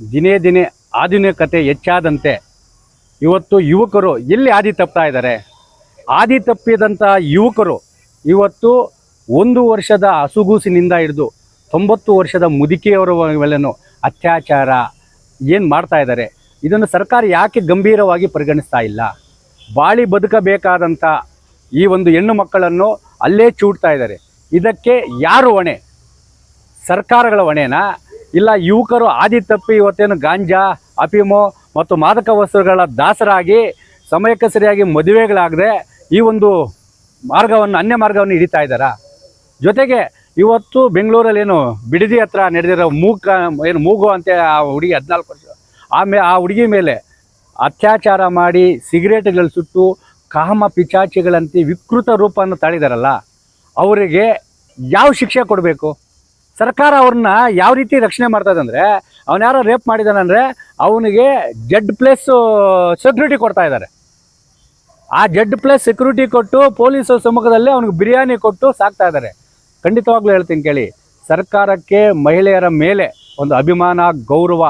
ದಿನೇ ದಿನೇ ಆಧುನಿಕತೆ ಹೆಚ್ಚಾದಂತೆ ಇವತ್ತು ಯುವಕರು ಎಲ್ಲಿ ಹಾದಿ ತಪ್ತಾ ಇದ್ದಾರೆ? ಹಾದಿ ತಪ್ಪಿದಂಥ ಯುವಕರು ಇವತ್ತು ಒಂದು ವರ್ಷದ ಹಸುಗೂಸಿನಿಂದ ಹಿಡಿದು ತೊಂಬತ್ತು ವರ್ಷದ ಮುದುಕಿಯವರ ಮೇಲೂ ಅತ್ಯಾಚಾರ ಏನು ಮಾಡ್ತಾ ಇದ್ದಾರೆ? ಇದನ್ನು ಸರ್ಕಾರ ಯಾಕೆ ಗಂಭೀರವಾಗಿ ಪರಿಗಣಿಸ್ತಾ ಇಲ್ಲ? ಬಾಳಿ ಬದುಕಬೇಕಾದಂಥ ಈ ಒಂದು ಹೆಣ್ಣು ಮಕ್ಕಳನ್ನು ಅಲ್ಲೇ ಚೂಡ್ತಾ ಇದ್ದಾರೆ. ಇದಕ್ಕೆ ಯಾರು ಹೊಣೆ? ಸರ್ಕಾರಗಳ ಹೊಣೆನಾ? ಇಲ್ಲ, ಯುವಕರು ಆದಿ ತಪ್ಪಿ ಇವತ್ತೇನು ಗಾಂಜಾ ಅಫೀಮು ಮತ್ತು ಮಾದಕ ವಸ್ತುಗಳ ದಾಸರಾಗಿ, ಸಮಯಕ್ಕೆ ಸರಿಯಾಗಿ ಮದುವೆಗಳಾಗದೆ ಈ ಒಂದು ಮಾರ್ಗವನ್ನು, ಅನ್ಯ ಮಾರ್ಗವನ್ನು ಹಿಡಿತಾ ಇದ್ದಾರಾ? ಜೊತೆಗೆ ಇವತ್ತು ಬೆಂಗಳೂರಲ್ಲಿ ಏನು ಬಿಡದಿ ಹತ್ರ ನಡೆದಿರೋ ಮೂಕ, ಏನು ಮೂಗು ಅಂತ ಆ ಹುಡುಗಿ ಹದಿನಾಲ್ಕು ವರ್ಷ ಆಮೇ ಆ ಹುಡುಗಿ ಮೇಲೆ ಅತ್ಯಾಚಾರ ಮಾಡಿ ಸಿಗರೇಟ್ಗಳು ಸುಟ್ಟು ಕಾಮ ಪಿಚಾಚಿಗಳಂತೆ ವಿಕೃತ ರೂಪವನ್ನು ತಾಳಿದಾರಲ್ಲ, ಅವರಿಗೆ ಯಾವ ಶಿಕ್ಷೆ ಕೊಡಬೇಕು? ಸರ್ಕಾರ ಅವ್ರನ್ನ ಯಾವ ರೀತಿ ರಕ್ಷಣೆ ಮಾಡ್ತದೆ ಅಂದರೆ ಅವನು ಯಾರೋ ರೇಪ್ ಮಾಡಿದಾನಂದರೆ ಅವನಿಗೆ ಜಡ್ ಪ್ಲಸ್ ಸೆಕ್ಯೂರಿಟಿ ಕೊಡ್ತಾ ಇದ್ದಾರೆ ಆ ಜಡ್ ಪ್ಲಸ್ ಸೆಕ್ಯೂರಿಟಿ ಕೊಟ್ಟು ಪೊಲೀಸ್ ಸಮ್ಮುಖದಲ್ಲಿ ಅವನಿಗೆ ಬಿರಿಯಾನಿ ಕೊಟ್ಟು ಸಾಕ್ತಾ ಇದ್ದಾರೆ ಖಂಡಿತವಾಗ್ಲೂ ಹೇಳ್ತೀನಿ ಕೇಳಿ, ಸರ್ಕಾರಕ್ಕೆ ಮಹಿಳೆಯರ ಮೇಲೆ ಒಂದು ಅಭಿಮಾನ, ಗೌರವ,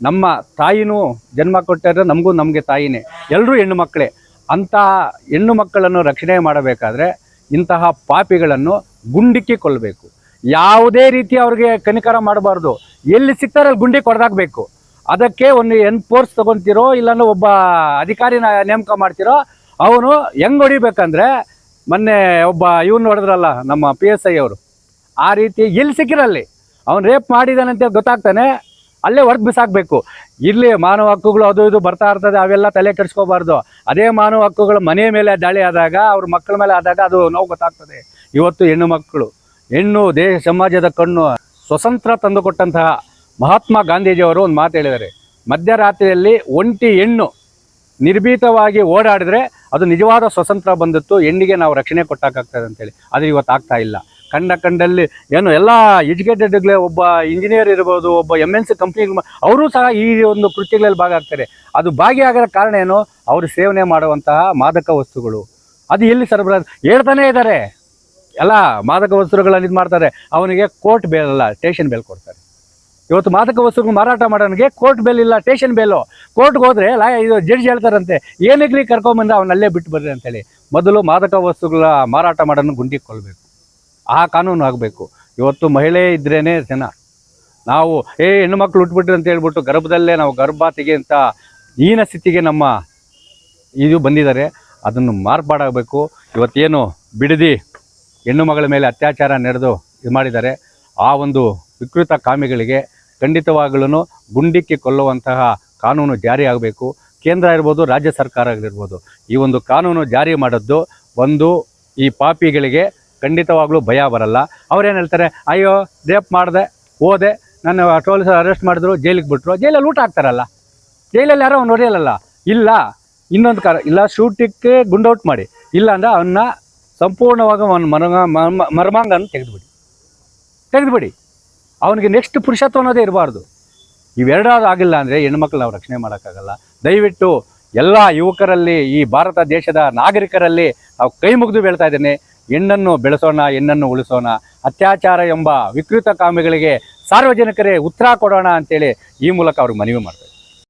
ನಮ್ಮ ತಾಯಿನೂ ಜನ್ಮ ಕೊಟ್ಟಿದ್ರೆ ನಮಗೂ ನಮಗೆ ತಾಯಿನೇ ಎಲ್ಲರೂ ಹೆಣ್ಣು ಮಕ್ಕಳೇ ಅಂತಹ ಹೆಣ್ಣು ಮಕ್ಕಳನ್ನು ರಕ್ಷಣೆ ಮಾಡಬೇಕಾದ್ರೆ ಇಂತಹ ಪಾಪಿಗಳನ್ನು ಗುಂಡಿಕ್ಕಿ ಕೊಲ್ಲಬೇಕು. ಯಾವುದೇ ರೀತಿ ಅವ್ರಿಗೆ ಕನಿಕರ ಮಾಡಬಾರ್ದು. ಎಲ್ಲಿ ಸಿಗ್ತಾರೆ ಅಲ್ಲಿ ಗುಂಡಿ ಕೊಡ್ದಾಕ್ಬೇಕು. ಅದಕ್ಕೆ ಒಂದು ಎನ್ಫೋರ್ಸ್ ತಗೊಂತಿರೋ ಇಲ್ಲಾಂದ್ರೆ ಒಬ್ಬ ಅಧಿಕಾರಿನ ನೇಮಕ ಮಾಡ್ತಿರೋ, ಅವನು ಹೆಂಗ್ ಹೊಡಿಬೇಕಂದ್ರೆ ಮೊನ್ನೆ ಒಬ್ಬ ಇವನು ಹೊಡೆದ್ರಲ್ಲ, ನಮ್ಮ ಪಿ ಎಸ್ ಐ ಅವರು. ಆ ರೀತಿ ಎಲ್ಲಿ ಸಿಕ್ಕಿರಲ್ಲಿ ಅವ್ನು ರೇಪ್ ಮಾಡಿದಾನೆ ಅಂತ ಗೊತ್ತಾಗ್ತಾನೆ, ಅಲ್ಲೇ ಹೊರಗೆ ಬಿಸಾಕಬೇಕು. ಇಲ್ಲಿ ಮಾನವ ಹಕ್ಕುಗಳು ಅದು ಇದು ಬರ್ತಾ ಇರ್ತದೆ, ಅವೆಲ್ಲ ತಲೆ ಕೆಡಿಸ್ಕೋಬಾರ್ದು. ಅದೇ ಮಾನವ ಹಕ್ಕುಗಳು ಮನೆ ಮೇಲೆ ದಾಳಿ ಆದಾಗ, ಅವ್ರ ಮಕ್ಕಳ ಮೇಲೆ ಆದಾಗ ಅದು ನೋವು ಗೊತ್ತಾಗ್ತದೆ. ಇವತ್ತು ಹೆಣ್ಣು ಮಕ್ಕಳು. ಹೆಣ್ಣು ದೇಶ ಸಮಾಜದ ಕಣ್ಣು ಸ್ವತಂತ್ರ ತಂದುಕೊಟ್ಟಂತಹ ಮಹಾತ್ಮ ಗಾಂಧೀಜಿಯವರು ಒಂದು ಮಾತು ಹೇಳಿದ್ದಾರೆ. ಮಧ್ಯರಾತ್ರಿಯಲ್ಲಿ ಒಂಟಿ ಹೆಣ್ಣು ನಿರ್ಭೀತವಾಗಿ ಓಡಾಡಿದ್ರೆ ಅದು ನಿಜವಾದ ಸ್ವತಂತ್ರ ಬಂದಿತ್ತು ಹೆಣ್ಣಿಗೆ ನಾವು ರಕ್ಷಣೆ ಕೊಟ್ಟಕ್ಕಾಗ್ತದೆ ಅಂತೇಳಿ ಅದು ಇವತ್ತು ಆಗ್ತಾ ಇಲ್ಲ. ಕಂಡ ಕಂಡಲ್ಲಿ ಏನು ಎಲ್ಲ ಎಜುಕೇಟೆಡ್ಗಳೇ ಒಬ್ಬ ಇಂಜಿನಿಯರ್ ಇರ್ಬೋದು, ಒಬ್ಬ ಎಂ ಎನ್ ಸಿ ಕಂಪ್ನಿ ಅವರು ಸಹ ಈ ಒಂದು ಕೃತ್ಯಗಳಲ್ಲಿ ಭಾಗ ಆಗ್ತಾರೆ ಅದು ಭಾಗಿಯಾಗೋ ಕಾರಣ ಏನು? ಅವರು ಸೇವನೆ ಮಾಡುವಂತಹ ಮಾದಕ ವಸ್ತುಗಳು. ಅದು ಎಲ್ಲಿ ಸರಬರಾಜು? ಹೇಳ್ತಾನೆ ಇದ್ದಾರೆ. ಎಲ್ಲ ಮಾದಕ ವಸ್ತುಗಳನ್ನು ಇದು ಮಾಡ್ತಾರೆ. ಅವನಿಗೆ ಕೋರ್ಟ್ ಬೇಲ್ ಅಲ್ಲ ಸ್ಟೇಷನ್ ಬೇಲ್ ಕೊಡ್ತಾರೆ. ಇವತ್ತು ಮಾದಕ ವಸ್ತುಗಳು ಮಾರಾಟ ಮಾಡೋನಿಗೆ ಕೋರ್ಟ್ ಬೇಲ್ ಇಲ್ಲ ಸ್ಟೇಷನ್ ಬೇಲು ಕೋರ್ಟ್ಗೆ ಹೋದ್ರೆ ಲಾ ಇದು ಜಡ್ಜ್ ಹೇಳ್ತಾರಂತೆ ಏನಕ್ಕೆ ಕರ್ಕೊಂಬಂದು ಅವನಲ್ಲೇ ಬಿಟ್ಟು ಬರ್ರಿ ಅಂತೇಳಿ. ಮೊದಲು ಮಾದಕ ವಸ್ತುಗಳ ಮಾರಾಟ ಮಾಡೋನು ಗುಂಡಿ ಕೊಲ್ಲಬೇಕು ಆ ಕಾನೂನು ಆಗಬೇಕು. ಇವತ್ತು ಮಹಿಳೆ ಇದ್ರೇ ಜನ. ನಾವು, ಏ, ಹೆಣ್ಣು ಮಕ್ಕಳು ಉಟ್ಬಿಟ್ರಿ ಅಂತ ಹೇಳ್ಬಿಟ್ಟು ಗರ್ಭದಲ್ಲೇ ನಾವು ಗರ್ಭ ಅಂತ ಈನ ಸ್ಥಿತಿಗೆ ನಮ್ಮ ಇದು ಬಂದಿದ್ದಾರೆ. ಅದನ್ನು ಮಾರ್ಪಾಡಾಗಬೇಕು. ಇವತ್ತೇನು, ಬಿಡದಿ? ಹೆಣ್ಣು ಮಗಳ ಮೇಲೆ ಅತ್ಯಾಚಾರ ನಡೆದು ಇದು ಮಾಡಿದ್ದಾರೆ. ಆ ಒಂದು ವಿಕೃತ ಕಾಮಿಗಳಿಗೆ ಖಂಡಿತವಾಗಲೂ ಗುಂಡಿಕ್ಕಿ ಕೊಲ್ಲುವಂತಹ ಕಾನೂನು ಜಾರಿ ಆಗಬೇಕು. ಕೇಂದ್ರ ಇರ್ಬೋದು, ರಾಜ್ಯ ಸರ್ಕಾರಗಳಿರ್ಬೋದು. ಈ ಒಂದು ಕಾನೂನು ಜಾರಿ ಮಾಡಿದ್ದು ಒಂದು ಈ ಪಾಪಿಗಳಿಗೆ ಖಂಡಿತವಾಗ್ಲೂ ಭಯ ಬರಲ್ಲ. ಅವ್ರೇನು ಹೇಳ್ತಾರೆ, ಅಯ್ಯೋ, ರೇಪ್ ಮಾಡಿದೆ, ಹೋದೆ, ನನ್ನ ಟೋಲ್ಸ್ ಅರೆಸ್ಟ್ ಮಾಡಿದ್ರು, ಜೈಲಿಗೆ ಬಿಟ್ಟರು ಜೈಲಲ್ಲಿ ಊಟ ಹಾಕ್ತಾರಲ್ಲ. ಜೈಲಲ್ಲಿ ಯಾರೋ ಅವ್ನು ಹೊಡೆಯಲ್ಲ ಇಲ್ಲ, ಇನ್ನೊಂದು ಕಾರ, ಇಲ್ಲ ಶೂಟಿಕ್ಕೆ ಗುಂಡೌಟ್ ಮಾಡಿ. ಇಲ್ಲ ಅಂದ್ರೆ ಅವನ್ನ ಸಂಪೂರ್ಣವಾಗಿ ಅವನ ಮರ್ಮ ಮರ್ಮಾಂಗನ ತೆಗೆದುಬಿಡಿ. ತೆಗೆದುಬಿಡಿ. ಅವನಿಗೆ ನೆಕ್ಸ್ಟ್ ಪುರುಷತ್ವ ಅನ್ನೋದೇ ಇರಬಾರ್ದು. ಇವೆರಡಾದ ಆಗಿಲ್ಲ ಅಂದರೆ ಹೆಣ್ಮಕ್ಳು ನಾವು ರಕ್ಷಣೆ ಮಾಡೋಕ್ಕಾಗಲ್ಲ. ದಯವಿಟ್ಟು ಎಲ್ಲ ಯುವಕರಲ್ಲಿ, ಈ ಭಾರತ ದೇಶದ ನಾಗರಿಕರಲ್ಲಿ ನಾವು ಕೈ ಮುಗಿದು ಬೀಳ್ತಾ ಇದ್ದೇನೆ, ಹೆಣ್ಣನ್ನು ಬೆಳೆಸೋಣ, ಹೆಣ್ಣನ್ನು ಉಳಿಸೋಣ, ಅತ್ಯಾಚಾರ ಎಂಬ ವಿಕೃತ ಕಾಮಿಗಳಿಗೆ ಸಾರ್ವಜನಿಕರೇ ಉತ್ತರ ಕೊಡೋಣ ಅಂತೇಳಿ ಈ ಮೂಲಕ ಅವ್ರಿಗೆ ಮನವಿ ಮಾಡ್ತಾರೆ